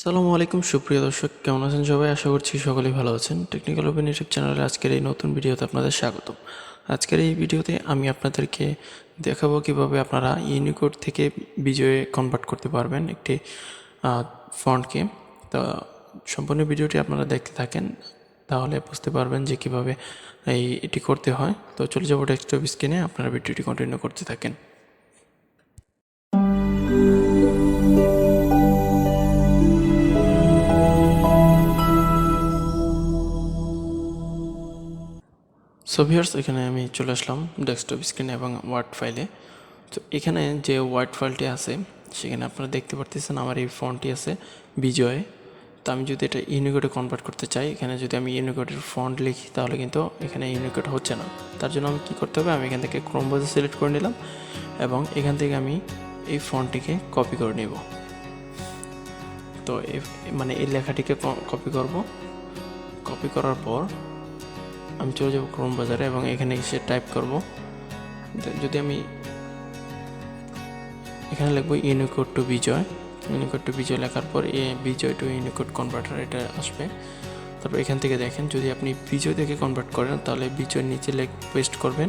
সালামু আলাইকুম, সুপ্রিয় দর্শক, কেমন আছেন সবাই? আশা করছি সকলেই ভালো আছেন। টেকনিক্যাল ওপেন ইউটিউব চ্যানেলে আজকের এই নতুন ভিডিওতে আপনাদের স্বাগত আজকের এই ভিডিওতে আমি আপনাদেরকে দেখাবো কীভাবে আপনারা ইউনিকোড থেকে বিজয়ে কনভার্ট করতে পারবেন একটি ফন্টকে তো সম্পূর্ণ ভিডিওটি আপনারা দেখতে থাকেন, তাহলে বুঝতে পারবেন যে কীভাবে এই, এটি করতে হয়। তো চলে যাব ডেস্কটপ স্ক্রিনে আপনারা ভিডিওটি কন্টিনিউ করতে থাকেন। সো ভিউয়ার্স এখানে আমি চলে আসলাম ডেস্কটপ স্ক্রিনে এবং ওয়ার্ড ফাইলে তো এখানে যে ওয়ার্ড ফাইলটি আছে, সেখানে আপনারা দেখতে পারতেছেন আমার এই ফন্টটি আছে বিজয় তো আমি যদি এটা ইউনিকোডে কনভার্ট করতে চাই, এখানে যদি আমি ইউনিকোডের ফন্ট লিখি, তাহলে কিন্তু এখানে ইউনিকোড হচ্ছে না। তার জন্য আমি কী করতে হবে, আমি এখান থেকে ক্রোম ব্রাউজার সিলেক্ট করে নিলাম এবং এখান থেকে আমি এই ফন্টটিকে কপি করে নেব। তো মানে এই লেখাটিকে কপি করব। কপি করার পর আমি চলে যাব ক্রোম বাজারে এবং এখানে এসে টাইপ করব। যদি আমি এখানে লিখব Unicode to Bijoy Unicode to Bijoy লেখার পর এ বিজয় টু ইউনিকোড কনভার্টার এটা আসবে। তারপর এখান থেকে দেখেন, যদি আপনি বিজয় থেকে কনভার্ট করেন, তাহলে বিজয় নিচে লেখ পেস্ট করবেন।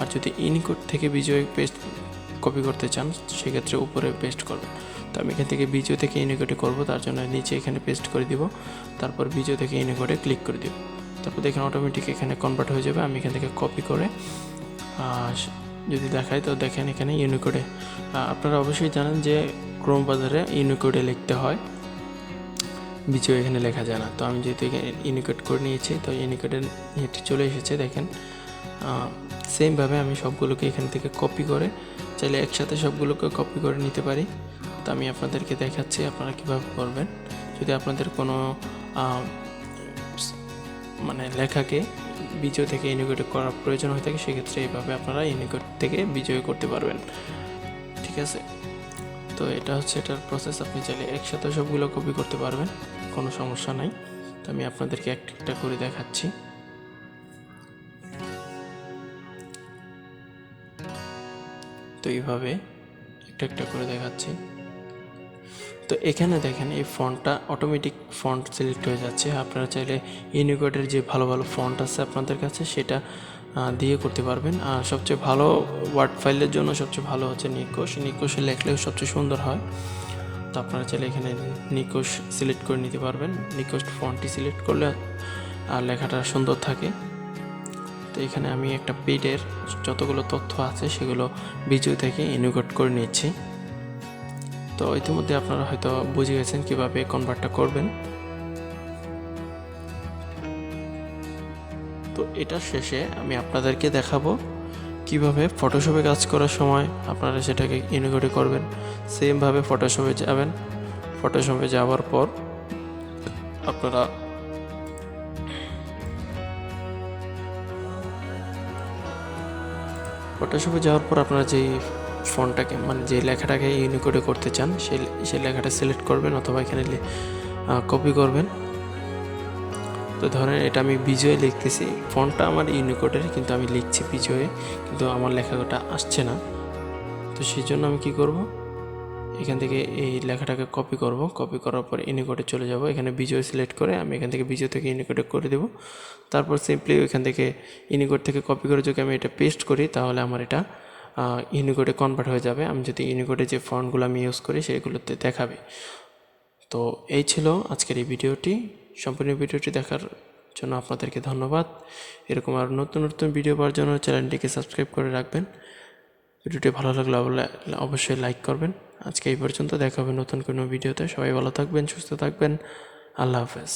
আর যদি ইউনিকোড থেকে বিজয় পেস্ট কপি করতে চান, সেক্ষেত্রে উপরে পেস্ট করবেন। তো আমি এখান থেকে বিজয় থেকে ইউনিকোডে করব, তার জন্য নিচে এখানে পেস্ট করে দিব। তারপর বিজয় থেকে ইউনিকোডে ক্লিক করে দিব। তারপর দেখেন অটোমেটিক এখানে কনভার্ট হয়ে যাবে, আমি এখান থেকে কপি করে যদি দেখাই তো দেখেন এখানে ইউনিকোডে আপনারা অবশ্যই জানেন যে ক্রোম বাজারে ইউনিকোডে লিখতে হয়, বিজয় এখানে লেখা যায় না। তো আমি যেহেতু ইউনিকোড করে নিয়েছি, তো ইউনিকোডে ইয়েটি চলে এসেছে, দেখেন সেমভাবে আমি সবগুলোকে এখান থেকে কপি করে, চাইলে একসাথে সবগুলোকে কপি করে নিতে পারি। তো আমি আপনাদেরকে দেখাচ্ছি আপনারা কীভাবে করবেন। যদি আপনাদের কোনো মানে লেখাকে বিজয় থেকে ইউনিকোডে করার প্রয়োজন হয়ে থাকে, সেক্ষেত্রে এইভাবে আপনারা ইউনিকোড থেকে বিজয় করতে পারবেন। ঠিক আছে? তো এটা হচ্ছে এটার প্রসেস আপনি চাইলে একসাথে সবগুলো কপি করতে পারবেন, কোনো সমস্যা নাই। তো আমি আপনাদেরকে একটা একটা করে দেখাচ্ছি। তো এইভাবে একটা একটা করে দেখাচ্ছি। তো এখানে দেখেন এই ফন্টটা অটোমেটিক ফন্ট সিলেক্ট হয়ে যাচ্ছে। আপনারা চাইলে ইউনিকোডের যে ভালো ভালো ফন্ট আছে আপনাদের কাছে সেটা দিয়ে করতে পারবেন। আর সবচেয়ে ভালো ওয়ার্ড ফাইলের জন্য সবচেয়ে ভালো হচ্ছে নিকোশ নিকোশে লেখলেও সবচেয়ে সুন্দর হয়। তো আপনারা চাইলে এখানে নিকোশ সিলেক্ট করে নিতে পারবেন। নিকোশ ফন্টটি সিলেক্ট করলে আর লেখাটা সুন্দর থাকে। তো এখানে আমি একটা পেডের যতগুলো তথ্য আছে সেগুলো বিজয় থেকে ইউনিকোড করে নিচ্ছি। তো ইতিমধ্যে আপনারা হয়তো বুঝে গেছেন কীভাবে কনভার্টটা করবেন। তো এটা শেষে আমি আপনাদেরকে দেখাবো কীভাবে ফটোশপে কাজ করার সময় আপনারা সেটাকে ইউনিকোডে করবেন। সেমভাবে ফটোশপে যাবেন। ফটোশপে যাওয়ার পর আপনারা ফটোশপে যাওয়ার পর আপনারা যেই ফোনটাকে মানে যে লেখাটাকে ইউনিকোডে করতে চান সেই সেই লেখাটা সিলেক্ট করবেন অথবা এখানে কপি করবেন। তো ধরেন এটা আমি বিজয়ে লিখতেছি। ফোনটা আমার ইউনিকোডের কিন্তু আমি লিখছি বিজয়ে, কিন্তু আমার লেখাটা আসছে না। তো সেই জন্য আমি কি করব? এখান থেকে এই লেখাটাকে কপি করব। কপি করার পর ইউনিকোডে চলে যাব। এখানে বিজয় সিলেক্ট করে আমি এখান থেকে বিজয় থেকে ইউনিকোডে করে দেব। তারপর সিম্পলি ওইখান থেকে ইউনিকোড থেকে কপি করে যদি আমি এটা পেস্ট করি, তাহলে আমার এটা ইউনিকোডে কনভার্ট হয়ে যাবে। আমি যদি ইউনিকোডে যে ফন্টগুলো আমি ইউজ করি, সেগুলোতে দেখাবে। তো এই ছিল আজকের এই ভিডিওটি। সম্পূর্ণ ভিডিওটি দেখার জন্য আপনাদেরকে ধন্যবাদ। এরকম আর নতুন নতুন ভিডিও পাওয়ার জন্য চ্যানেলটিকে সাবস্ক্রাইব করে রাখবেন। ভিডিওটি ভালো লাগলে অবশ্যই লাইক করবেন। আজকে এই পর্যন্ত দেখা হবে নতুন কোনো ভিডিওতে সবাই ভালো থাকবেন, সুস্থ থাকবেন। আল্লাহ হাফেজ।